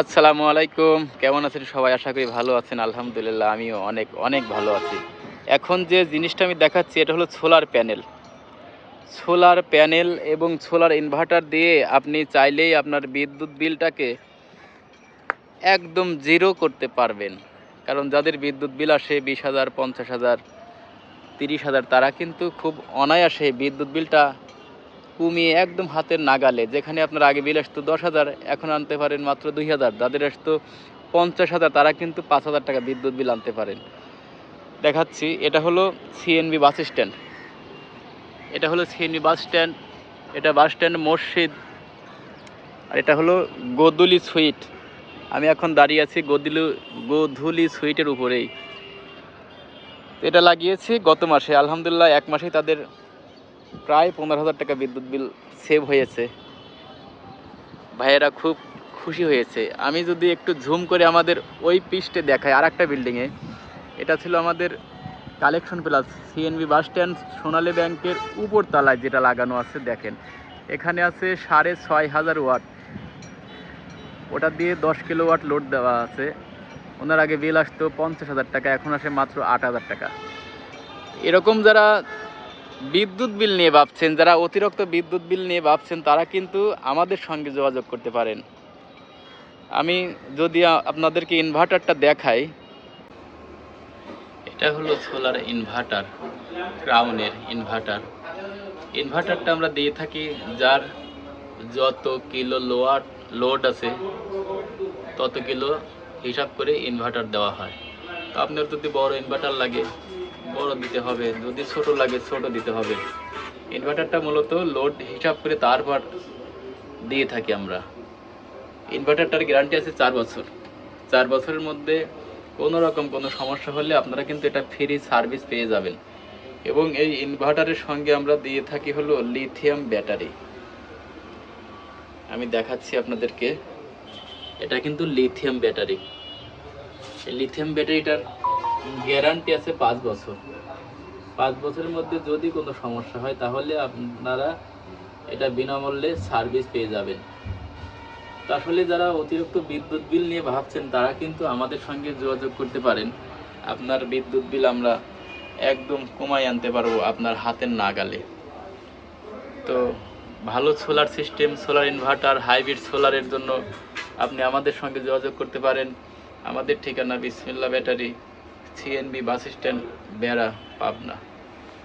আসসালামু আলাইকুম। কেমন আছেন সবাই? আশা করি ভালো আছেন। আলহামদুলিল্লাহ, আমিও অনেক অনেক ভালো আছি। এখন যে জিনিসটা আমি দেখাচ্ছি, এটা হলো সোলার প্যানেল। সোলার প্যানেল এবং সোলার ইনভার্টার দিয়ে আপনি চাইলেই আপনার বিদ্যুৎ বিলটাকে একদম জিরো করতে পারবেন। কারণ যাদের বিদ্যুৎ বিল আসে বিশ হাজার, পঞ্চাশ হাজার, তিরিশ হাজার, তারা কিন্তু খুব অনায়াসে বিদ্যুৎ বিলটা কমিয়ে একদম হাতের নাগালে, যেখানে আপনার আগে বিল আসতো দশ হাজার, এখন আনতে পারেন মাত্র দুই হাজার। যাদের আসতো পঞ্চাশ হাজার, তারা কিন্তু পাঁচ হাজার টাকা বিদ্যুৎ বিল আনতে পারেন। দেখাচ্ছি, এটা হলো সিএনবি বাস স্ট্যান্ড। এটা হলো সিএনবি বাস স্ট্যান্ড, এটা বাস স্ট্যান্ড মসজিদ, আর এটা হলো গোদুলি সুইট। আমি এখন দাঁড়িয়ে আছি গোদুলি, গোধুলি সুইটের উপরেই। এটা লাগিয়েছি গত মাসে, আলহামদুলিল্লাহ এক মাসেই তাদের প্রায় পনেরো হাজার টাকা বিদ্যুৎ বিল সেভ হয়েছে। ভাইয়েরা খুব খুশি হয়েছে। আমি যদি একটু ঝুম করে আমাদের ওই পিস্টে দেখাই আর একটা বিল্ডিংয়ে এটা ছিল আমাদের collection plus CNB bus stand Sonali ব্যাংকের উপর তলায় যেটা লাগানো আছে, দেখেন। এখানে আছে সাড়ে ছয় হাজার ওয়াট। ওটা দিয়ে দশ কিলো ওয়াট লোড দেওয়া আছে। ওনার আগে বিল আসতো পঞ্চাশ হাজার টাকা, এখন আসে মাত্র আট হাজার টাকা। এরকম যারা বিদ্যুৎ বিল নিয়ে ভাবছেন, যারা অতিরিক্ত বিদ্যুৎ বিল নিয়ে ভাবছেন, তারা কিন্তু আমাদের সঙ্গে যোগাযোগ করতে পারেন। আমি যদি আপনাদেরকে ইনভার্টারটা দেখাই। এটা হলো সোলার ইনভার্টার ক্রাউনের ইনভার্টার ইনভার্টারটা আমরা দিয়ে থাকি যার যত কিলো লোয়ার লোড আছে, তত কিলো হিসাব করে ইনভার্টার দেওয়া হয়। তো আপনার যদি বড় ইনভার্টার লাগে বড় দিতে হবে, যদি ছোট লাগে ছোট দিতে হবে। ইনভার্টারটা মূলত লোড হিসাব করে তারপর দিয়ে থাকি আমরা। ইনভার্টারটার গ্যারান্টি আছে চার বছর। চার বছরের মধ্যে কোনো রকম কোনো সমস্যা হলে আপনারা কিন্তু এটা ফ্রি সার্ভিস পেয়ে যাবেন। এবং এই ইনভার্টারের সঙ্গে আমরা দিয়ে থাকি হলো লিথিয়াম ব্যাটারি। আমি দেখাচ্ছি আপনাদেরকে। এটা কিন্তু লিথিয়াম ব্যাটারি। লিথিয়াম ব্যাটারিটার গ্যারান্টি আছে পাঁচ বছর। পাঁচ বছরের মধ্যে যদি কোনো সমস্যা হয়, তাহলে আপনারা এটা বিনামূল্যে সার্ভিস পেয়ে যাবেন। আসলে যারা অতিরিক্ত বিদ্যুৎ বিল নিয়ে ভাবছেন, তারা কিন্তু আমাদের সঙ্গে যোগাযোগ করতে পারেন। আপনার বিদ্যুৎ বিল আমরা একদম কমাই আনতে পারব আপনার হাতের নাগালে। তো ভালো solar system, solar inverter, hybrid সোলারের জন্য আপনি আমাদের সঙ্গে যোগাযোগ করতে পারেন। আমাদের ঠিকানা বিসমিল্লা ব্যাটারি। সিএনবি বাস স্ট্যান্ড বেড়া পাবনা।